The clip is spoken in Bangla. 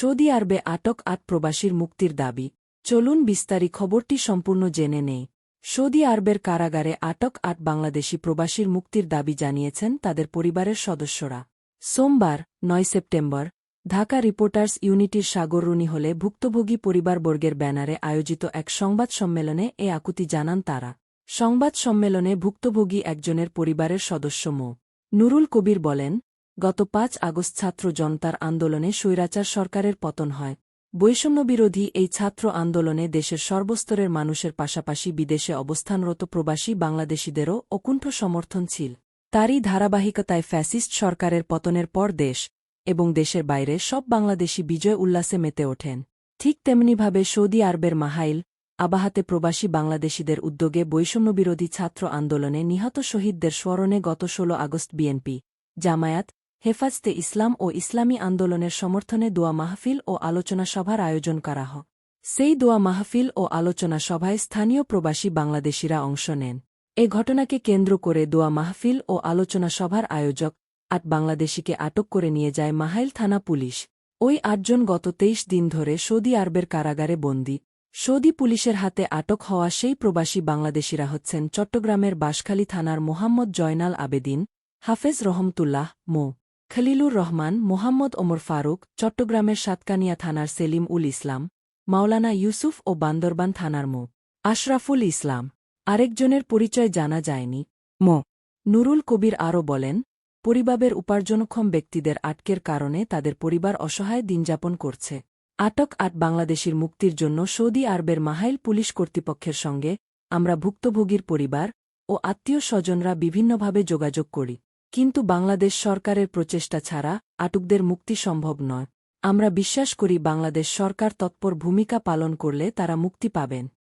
সৌদি আরবে আটক আট প্রবাসীর মুক্তির দাবি। চলুন বিস্তারি খবরটি সম্পূর্ণ জেনে নেই। সৌদি আরবের কারাগারে আটক আট বাংলাদেশি প্রবাসীর মুক্তির দাবি জানিয়েছেন তাদের পরিবারের সদস্যরা। সোমবার, নয় সেপ্টেম্বর, ঢাকা রিপোর্টার্স ইউনিটির সাগররুনি হলে ভুক্তভোগী পরিবারবর্গের ব্যানারে আয়োজিত এক সংবাদ সম্মেলনে এ আকুতি জানান তারা। সংবাদ সম্মেলনে ভুক্তভোগী একজনের পরিবারের সদস্য মো। নুরুল কবির বলেন গত পাঁচ আগস্ট ছাত্র জনতার আন্দোলনে স্বৈরাচার সরকারের পতন হয়। বৈষম্যবিরোধী এই ছাত্র আন্দোলনে দেশের সর্বস্তরের মানুষের পাশাপাশি বিদেশে অবস্থানরত প্রবাসী বাংলাদেশিদেরও অকুণ্ঠ সমর্থন ছিল। তারই ধারাবাহিকতায় ফ্যাসিস্ট সরকারের পতনের পর দেশ এবং দেশের বাইরে সব বাংলাদেশি বিজয় উল্লাসে মেতে ওঠেন। ঠিক তেমনিভাবে সৌদি আরবের মাহাইল আবাহাতে প্রবাসী বাংলাদেশিদের উদ্যোগে বৈষম্যবিরোধী ছাত্র আন্দোলনে নিহত শহীদদের স্মরণে গত ১৬ আগস্ট বিএনপি জামায়াত হেফাজতে ইসলাম ও ইসলামী আন্দোলনের সমর্থনে দোয়া মাহফিল ও আলোচনা সভার আয়োজন করা হয়। সেই দোয়া মাহফিল ও আলোচনা সভায় স্থানীয় প্রবাসী বাংলাদেশিরা অংশ নেন। এ ঘটনাকে কেন্দ্র করে দোয়া মাহফিল ও আলোচনা সভার আয়োজক আট বাংলাদেশিকে আটক করে নিয়ে যায় মাহাইল থানা পুলিশ। ওই আটজন গত তেইশ দিন ধরে সৌদি আরবের কারাগারে বন্দী। সৌদি পুলিশের হাতে আটক হওয়া সেই প্রবাসী বাংলাদেশিরা হচ্ছেন চট্টগ্রামের বাঁশখালী থানার মোহাম্মদ জয়নাল আবেদিন, হাফেজ রহমতুল্লাহ, মো। খলিলুর রহমান, মোহাম্মদ ওমর ফারুক, চট্টগ্রামের সাতকানিয়া থানার সেলিম উল ইসলাম, মাওলানা ইউসুফ ও বান্দরবান থানার মো. আশরাফুল ইসলাম। আরেকজনের পরিচয় জানা যায়নি। মো. নুরুল কবির আরও বলেন পরিবারের উপার্জনক্ষম ব্যক্তিদের আটকের কারণে তাদের পরিবার অসহায় দিনযাপন করছে। আটক আট বাংলাদেশির মুক্তির জন্য সৌদি আরবের মাহাইল পুলিশ কর্তৃপক্ষের সঙ্গে আমরা ভুক্তভোগীর পরিবার ও আত্মীয় স্বজনরা বিভিন্নভাবে যোগাযোগ করি। কিন্তু বাংলাদেশ সরকারের প্রচেষ্টা ছাড়া আটকদের মুক্তি সম্ভব নয়। আমরা বিশ্বাস করি বাংলাদেশ সরকার তৎপর ভূমিকা পালন করলে তারা মুক্তি পাবেন।